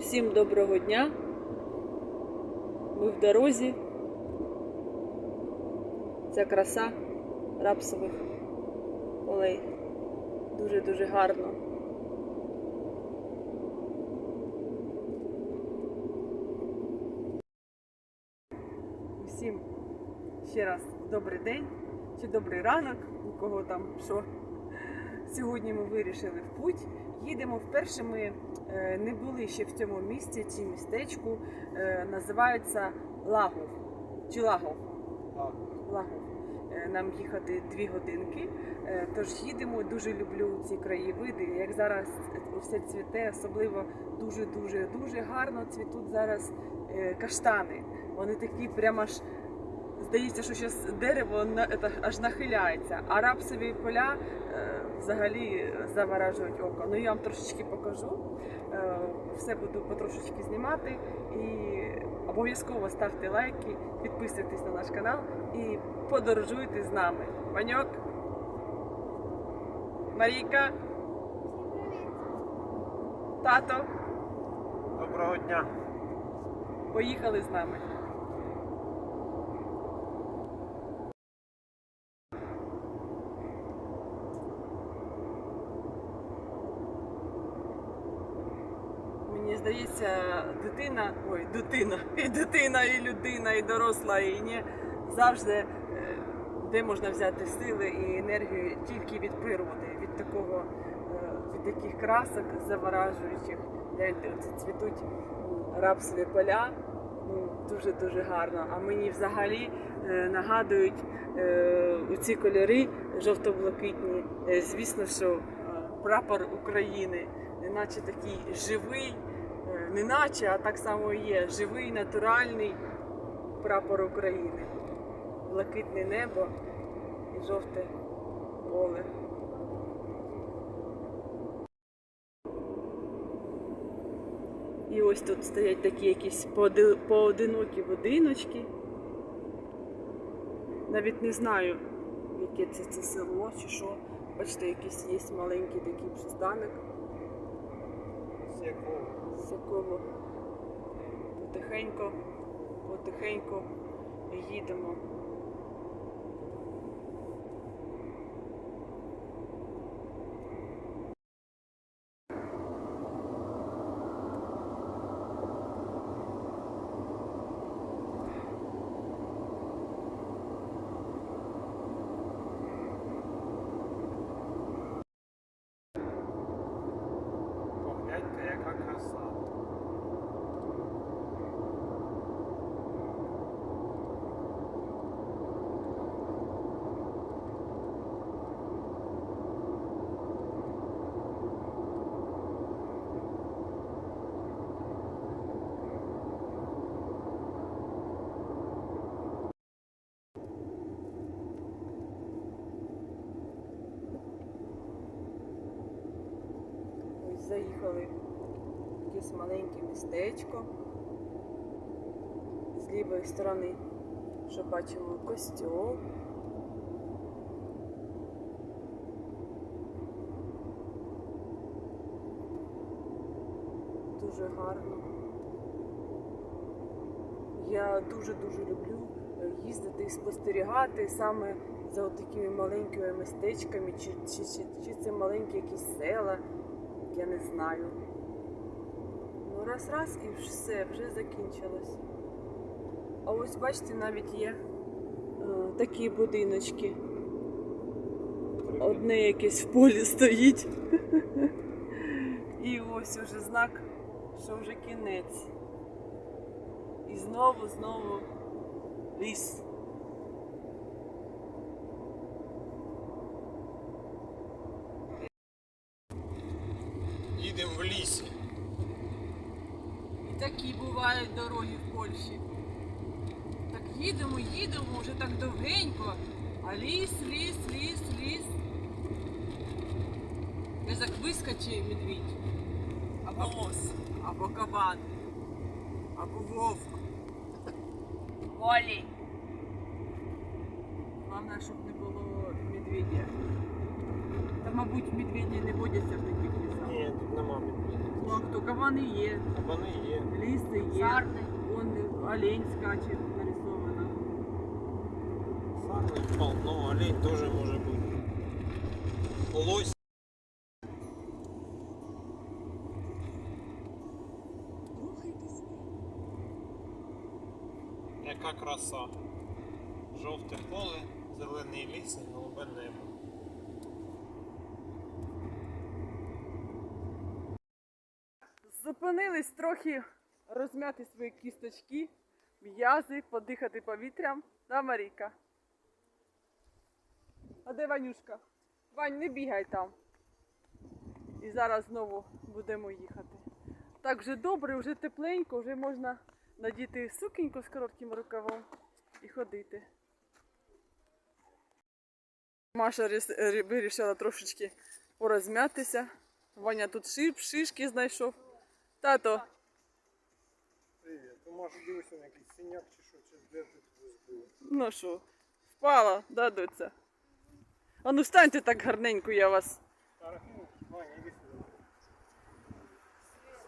Усім доброго дня. Ми в дорозі. Ця краса рапсових полей. Дуже-дуже гарно. Усім ще раз добрий день чи добрий ранок, у кого там що. Сьогодні ми вирішили в путь. Їдемо вперше. Ми е, не були ще в цьому місці, цій містечку. Е, називається Лагов. Чи Лагов? Лагов. Е, Нам їхати дві годинки. Тож їдемо. Дуже люблю ці краєвиди. Як зараз все цвіте, особливо дуже дуже дуже гарно цвітуть зараз каштани. Вони такі прямо аж. Здається, що зараз дерево на, аж нахиляється, а рапсові поля е, взагалі заворажують око. Ну я вам трошечки покажу. Е, все буду потрошечки знімати. І обов'язково ставте лайки, підписуйтесь на наш канал і подорожуйте з нами. Ваньок, Марійка, тато, Доброго дня. поїхали з нами. Мені здається, дитина, ой, дитина, і дитина, і людина, і доросла, і не завжди е, де можна взяти сили і енергію тільки від природи, від такого, е, від таких красок заворажуючих. Оце цвітуть рапсові поля. Ну, дуже дуже гарно. А мені взагалі е, нагадують е, ці кольори жовто-блакитні. Звісно, що прапор України, неначе такий живий, не наче, а так само і є живий, натуральний прапор України. Блакитне небо і жовте поле. І ось тут стоять такі якісь поодинокі будиночки. Навіть не знаю, яке це, це село чи що. Бачите, якийсь є маленький такий пристанок. З якого? потихеньку, потихеньку їдемо. Погляньте, яка краса. Ось заїхали в якесь маленьке містечко. З лівої сторони, що бачимо, костьол. Дуже гарно. Я дуже-дуже люблю е, їздити і спостерігати саме за такими маленькими містечками, чи, чи, чи, чи це маленькі якісь села, я не знаю. Ну раз-раз і все, вже закінчилось. А ось бачите, навіть є е, такі будиночки. Одне якесь в полі стоїть. І ось уже знак, що вже кінець. І знову, знову ліс. Їдемо в лісі. І такі бувають дороги в Польщі. Так їдемо, їдемо, вже так довгенько. А ліс, ліс, ліс, ліс. Десь так вискочить медвідь. Або лось, або кабан, або вовк. Олі. Головне, щоб не було медведя. Та, мабуть, медведі не водяться в таких лісах. Ні, тут нема медведя. А хто кабани є, Кабани є. ліси є. Сарни. Вон олень скаче нарисовано. Сарни полно, олень теж може бути. Лось. Яка краса. Жовте поле, зелений ліс і голубе небо. Зупинились трохи розм'яти свої кісточки, м'язи, подихати повітрям. Да, Марійка? А де Ванюшка? Вань, не бігай там. І зараз знову будемо їхати. Так вже добре, вже тепленько, вже можна надіти сукеньку з коротким рукавом і ходити. Маша вирішила трошечки порозм'ятися. Ваня тут шип, шишки знайшов. Тато, Привіт. Ти може дивишся на якийсь синяк чи що, чи де ти збив? ну що, впала, да, доця? А ну встаньте так гарненько, я вас. Арахну, Ваня, іди сюди.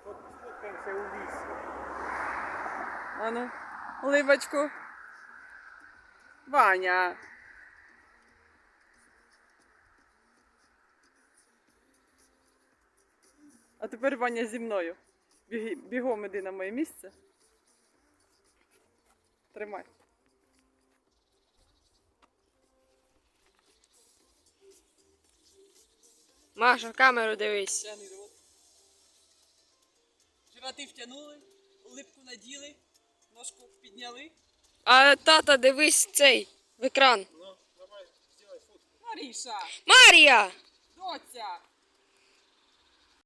Сфот- Сфоткаємося у лісі. А ну, ливочку. Ваня. А тепер Ваня зі мною. Біги, бігом іди на моє місце. Тримай. Маша, в камеру дивись. Животи втягнули, улипку наділи, ножку підняли. А тата, дивись цей в екран. Ну, давай, сделай фотку. Маріша, Марія! доця,